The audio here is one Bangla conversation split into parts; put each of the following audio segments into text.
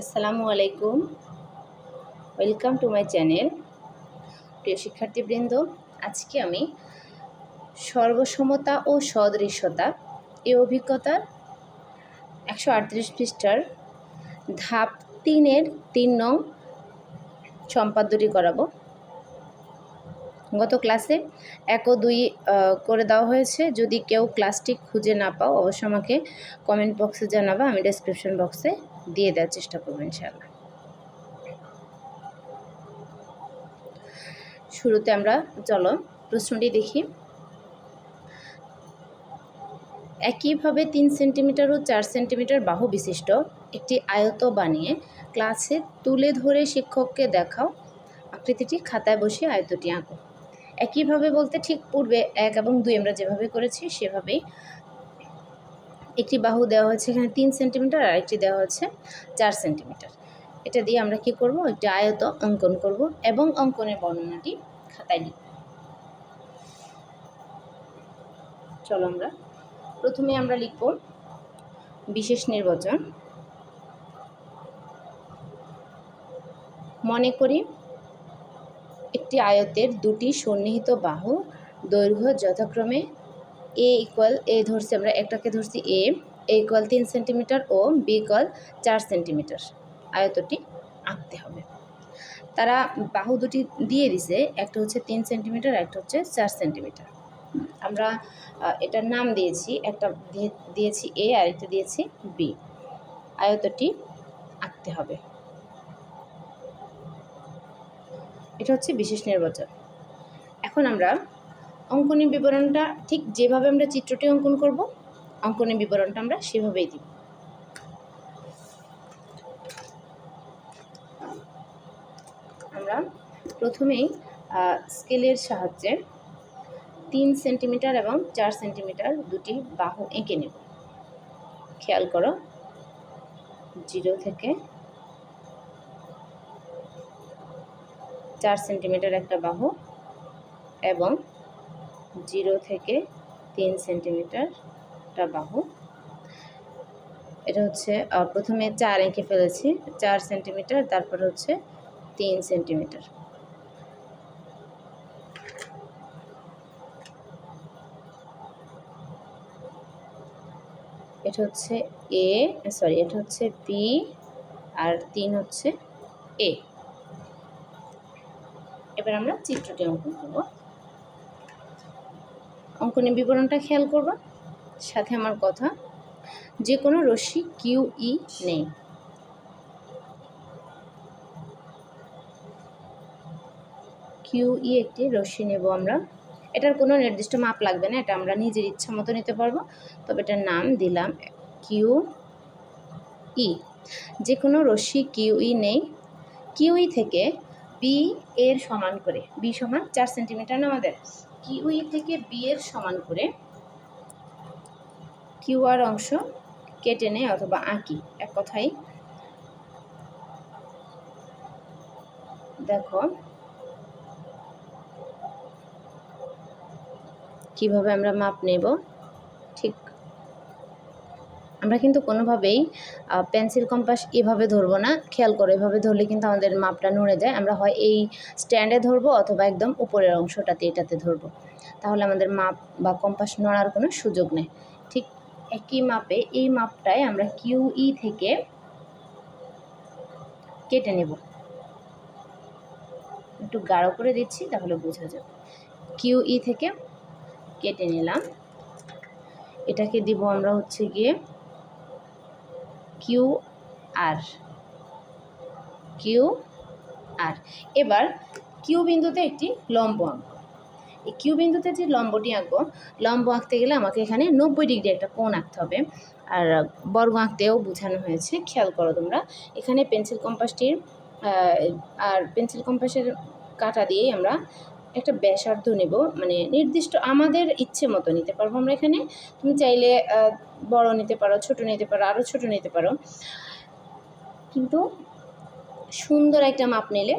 আসসালামু আলাইকুম। ওয়েলকাম টু মাই চ্যানেল প্রিয় শিক্ষার্থীবৃন্দ, আজকে আমি সর্বসমতা ও সদৃশ্যতা এই অভিজ্ঞতার একশো আটত্রিশ পৃষ্ঠার ধাপ তিনের তিন নং সম্পাদ্যটি করাবো। গত ক্লাসে এক ও দুই করে দেওয়া হয়েছে। যদি কেউ ক্লাসটি খুঁজে না পাও, অবশ্যই আমাকে কমেন্ট বক্সে জানাবা, আমি ডেসক্রিপশন বক্সে দিয়ে দেওয়ার চেষ্টা করব ইনশাআল্লাহ। শুরুতে আমরা চলো প্রশ্নটি দেখি। একইভাবে তিন সেন্টিমিটার ও চার সেন্টিমিটার বাহু বিশিষ্ট একটি আয়ত বানিয়ে ক্লাসে তুলে ধরে শিক্ষককে দেখাও। আকৃতিটি খাতায় বসে আয়তটি আঁকো। একইভাবে বলতে ঠিক পূর্বে এক এবং দুই আমরা যেভাবে করেছি সেভাবেই একটি বাহু দেওয়া হয়েছে এখানে তিন সেন্টিমিটার আর একটি দেওয়া হচ্ছে চার সেন্টিমিটার। এটা দিয়ে আমরা কি করব? একটি আয়ত অঙ্কন করব এবং অঙ্কনের বর্ণনাটি খাতায় লিখব। চলো আমরা প্রথমে আমরা লিখব বিশেষ নির্বাচন। মনে করি একটি আয়তের দুটি সন্নিহিত বাহু দৈর্ঘ্য যথাক্রমে এ ইকুয়াল এ ধরছি আমরা, একটাকে ধরছি এ এ ইকুয়াল তিন সেন্টিমিটার ও বি ইকুয়াল চার সেন্টিমিটার আয়তটি আঁকতে হবে। তারা বাহু দুটি দিয়ে দিছে, একটা হচ্ছে তিন সেন্টিমিটার একটা হচ্ছে চার সেন্টিমিটার আমরা এটার নাম দিয়েছি, একটা দিয়ে- দিয়েছি এ, আর একটা দিয়েছি বি। আয়তটি আঁকতে হবে। এটা হচ্ছে বিশেষ নির্বাচন। এখন আমরা অঙ্কনী বিবরণটা ঠিক যেভাবে আমরা চিত্রটি অঙ্কন করব, অঙ্কনী বিবরণটা আমরা সেভাবেই দিব। আমরা প্রথমেই স্কেলের সাহায্যে তিন সেন্টিমিটার এবং চার সেন্টিমিটার দুটি বাহু এঁকে নেব। খেয়াল করো, জিরো থেকে চার সেন্টিমিটার একটা বাহু এবং জিরো থেকে তিন সেন্টিমিটার একটা বাহু। এটা হচ্ছে প্রথমে চার এঁকে ফেলেছি, চার সেন্টিমিটার, তারপর হচ্ছে তিন সেন্টিমিটার। এটা হচ্ছে এ সরি এটা হচ্ছে বি, আর তিন হচ্ছে এ। এবার আমরা চিত্রটি অঙ্কন করব। অঙ্কনের বিবরণটা খেয়াল করব। সাথে আমার কথা যে কোনো রশ্মি কিউ ই নেই। কিউ ই একটি রশ্মি নেব আমরা। এটার কোনো নির্দিষ্ট মাপ লাগবে না, এটা আমরা নিজের ইচ্ছা মতো নিতে পারব। তবে এটার নাম দিলাম কিউ ই। যে কোনো রশ্মি কিউ ই নেই। কিউ ই থেকে বি এর সমান করে, বি সমান চার সেন্টিমিটার আমাদের? কিউ ই থেকে বি এর সমান করে কিউ আর অংশ কেটে নেয় অথবা আঁকি। এক কথাই দেখো কীভাবে আমরা মাপ নেব? ঠিক আমরা কিন্তু কোনোভাবেই পেন্সিল, কম্পাস এভাবে ধরবো না। খেয়াল করে, এভাবে ধরলে কিন্তু আমাদের মাপটা নড়ে যায়। আমরা হয় এই স্ট্যান্ডে ধরবো অথবা একদম উপরের অংশটাতে এটাতে ধরবো। তাহলে আমাদের মাপ বা কম্পাস নড়ার কোনো সুযোগ নেই। ঠিক একই মাপে এই মাপটায় আমরা কিউই থেকে কেটে নেব। একটু গাঢ় করে দিচ্ছি, তাহলে বোঝা যাবে। কিউই থেকে কেটে নিলাম। এটাকে দিব আমরা হচ্ছে গিয়ে কিউ আর। Q R. এবার কিউ বিন্দুতে একটি লম্ব আঁকবো এই কিউ বিন্দুতে যে লম্বটি আঁকবো লম্ব আঁকতে গেলে আমাকে এখানে নব্বই ডিগ্রি একটা কোণ আঁকতে হবে। আর বর্গ আঁকতেও বোঝানো হয়েছে, খেয়াল করো তোমরা। এখানে পেন্সিল কম্পাসটির আর পেন্সিল কম্পাসের কাটা দিয়েই আমরা একটা ব্যাসার্ধ নেব মানে নির্দিষ্ট আমাদের ইচ্ছে মতো নিতে পারব আমরা এখানে। তুমি চাইলে বড় নিতে পারো, ছোট নিতে পারো আরও ছোট নিতে পারো। কিন্তু সুন্দর একটা মাপ নিলে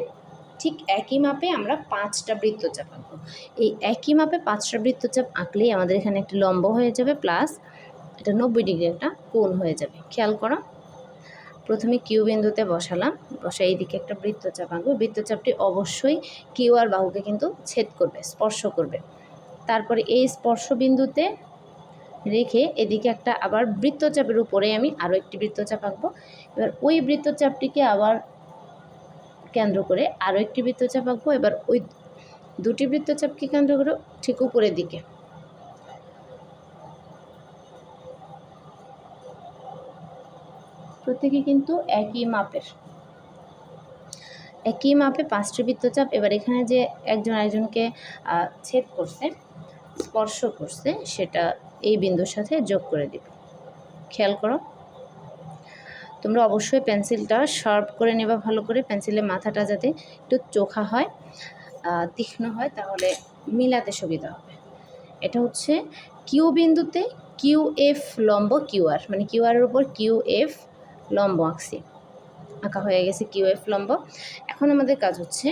ঠিক একই মাপে আমরা পাঁচটা বৃত্তচাপ আঁকবো। এই একই মাপে পাঁচটা বৃত্তচাপ আঁকলেই আমাদের এখানে একটা লম্ব হয়ে যাবে, প্লাস এটা নব্বই ডিগ্রি একটা কোণ হয়ে যাবে। খেয়াল করো। প্রথমে কিউ বিন্দুতে বসালাম, বসে এইদিকে একটা বৃত্তচাপ আঁকবো। বৃত্তচাপটি অবশ্যই কিউ আর বাহুকে কিন্তু ছেদ করবে, স্পর্শ করবে। তারপরে এই স্পর্শ বিন্দুতে রেখে এদিকে একটা আবার বৃত্তচাপের উপরে আমি আরও একটি বৃত্তচাপ আঁকবো। এবার ওই বৃত্তচাপটিকে আবার কেন্দ্র করে আরও একটি বৃত্তচাপ আঁকবো। এবার ওই দুটি বৃত্তচাপকে কেন্দ্র করে ঠিক উপরের দিকে প্রত্যেকে কিন্তু একই মাপের। একই মাপে পাঁচটি বৃত্তচাপ এবার এখানে যে একজন একজনকে ছেদ করছে, স্পর্শ করছে, সেটা এই বিন্দুর সাথে যোগ করে দিব। খেয়াল করো। তোমরা অবশ্যই পেন্সিলটা শার্প করে নেবা, ভালো করে। পেন্সিলের মাথাটা যাতে একটু চোখা হয় তীক্ষ্ণ হয়, তাহলে মিলাতে সুবিধা হবে। এটা হচ্ছে কিউ বিন্দুতে কিউ এফ লম্ব কিউ আর। মানে কিউ আরের উপর কিউ এফ লম্ব আঁকছি। আঁকা হয়ে গেছে কিউ এফ লম্ব। এখন আমাদের কাজ হচ্ছে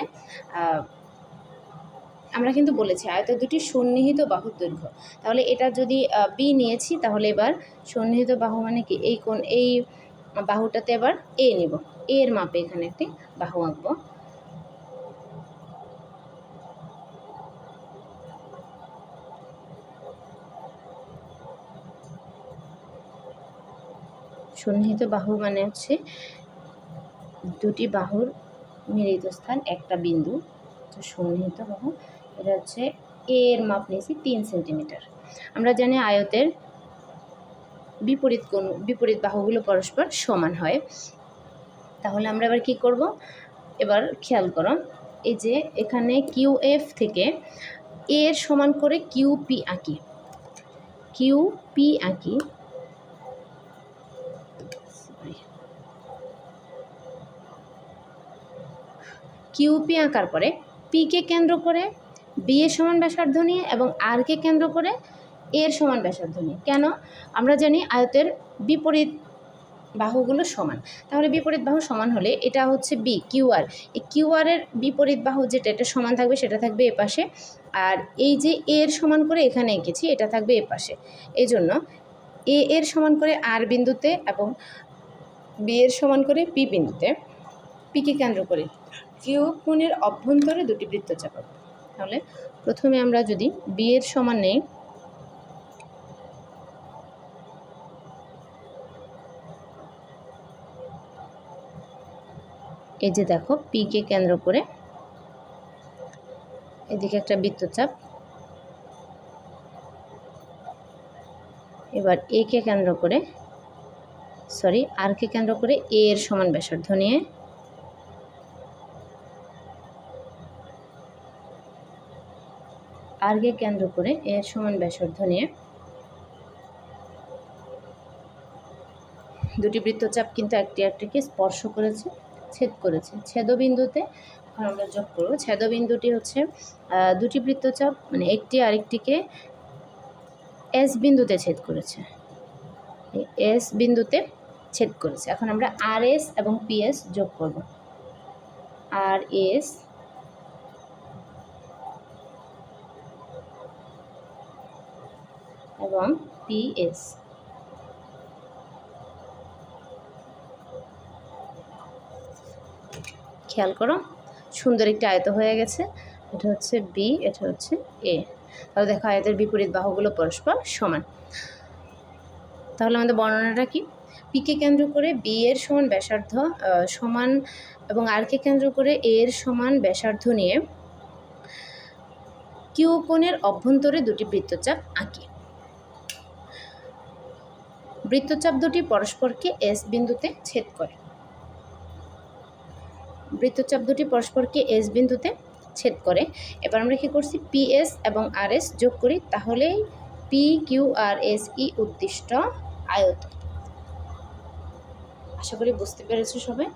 আমরা কিন্তু বলেছি আয়ত দুটি সন্নিহিত বাহুর দৈর্ঘ্য। তাহলে এটা যদি বি নিয়েছি, তাহলে এবার সন্নিহিত বাহু মানে কি? এই কোন এই বাহুটাতে এবার এ নিব। এর মাপে এখানে একটি বাহু আঁকবো। সন্নিহিত বাহু মানে হচ্ছে দুটি বাহুর মিলিত স্থান, একটা বিন্দু। তো সন্নিহিত বাহু, এটা হচ্ছে এর মাপ নিয়েছি তিন সেন্টিমিটার। আমরা জানি আয়তের বিপরীত কোণ বিপরীত বাহুগুলো পরস্পর সমান হয়। তাহলে আমরা এবার কি করব? এবার খেয়াল করো, এই যে এখানে কিউ এফ থেকে এর সমান করে কিউ পি আঁকি। কিউ পি আঁকি। কিউপি আঁকার পরে পিকে কেন্দ্র করে, বি এর সমান ব্যাসার্ধ নিয়ে এবং আরকে কেন্দ্র করে এর সমান ব্যাসার্ধ নিয়ে। কেন? আমরা জানি আয়তের বিপরীত বাহুগুলো সমান। তাহলে বিপরীত বাহু সমান হলে এটা হচ্ছে বি কিউআর এই কিউআরের বিপরীত বাহু যেটা, এটা সমান থাকবে, সেটা থাকবে এ পাশে। আর এই যে এর সমান করে এখানে এঁকেছি, এটা থাকবে এ পাশে। এই জন্য এ এর সমান করে আর বিন্দুতে এবং বি এর সমান করে পি বিন্দুতে, পিকে কেন্দ্র করে কিউ কোণের অভ্যন্তরে দুটি বৃত্তচাপ আঁকবো। তাহলে প্রথমে আমরা যদি বি এর সমান নেই, এই যে দেখো পিকে কেন্দ্র করে এদিকে একটা বৃত্তচাপ এবার এ কে কেন্দ্র করে সরি আর কে কেন্দ্র করে এ এর সমান ব্যাসার্ধ নিয়ে আরকে কেন্দ্র করে এর সমান ব্যাসার্ধ নিয়ে দুটি বৃত্তচাপ কিন্তু একটি একটিকে স্পর্শ করেছে, ছেদ করেছে। ছেদবিন্দুতে এখন আমরা যোগ করব। ছেদবিন্দুটি হচ্ছে দুটি বৃত্তচাপ মানে একটি আরেকটিকে এস বিন্দুতে ছেদ করেছে। এস বিন্দুতে ছেদ করেছে। এখন আমরা আর এস এবং পিএস যোগ করব। আর এস এবং পিএস খেয়াল করো, সুন্দর একটি আয়ত হয়ে গেছে। এটা হচ্ছে বি এটা হচ্ছে এ তাহলে দেখো আয়তের বিপরীত বাহুগুলো পরস্পর সমান। তাহলে আমাদের বর্ণনাটা কি? পিকে কেন্দ্র করে বি এর সমান ব্যাসার্ধ সমান এবং আরকে কেন্দ্র করে এ এর সমান ব্যাসার্ধ নিয়ে কিউ কোণের অভ্যন্তরে দুটি বৃত্তচাপ আঁকি। বৃত্তচাপ দুটি পরস্পরকে এস বিন্দুতে ছেদ করে। বৃত্তচাপ দুটি পরস্পরকে এস বিন্দুতে ছেদ করে। এবার আমরা কী করছি? পিএস এবং আর এস যোগ করি তাহলেই পি কিউ আর এস ই উদ্দিষ্ট আয়ত আশা করি বুঝতে পেরেছ সবাই।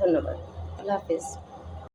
ধন্যবাদ। আল্লাহ হাফিজ।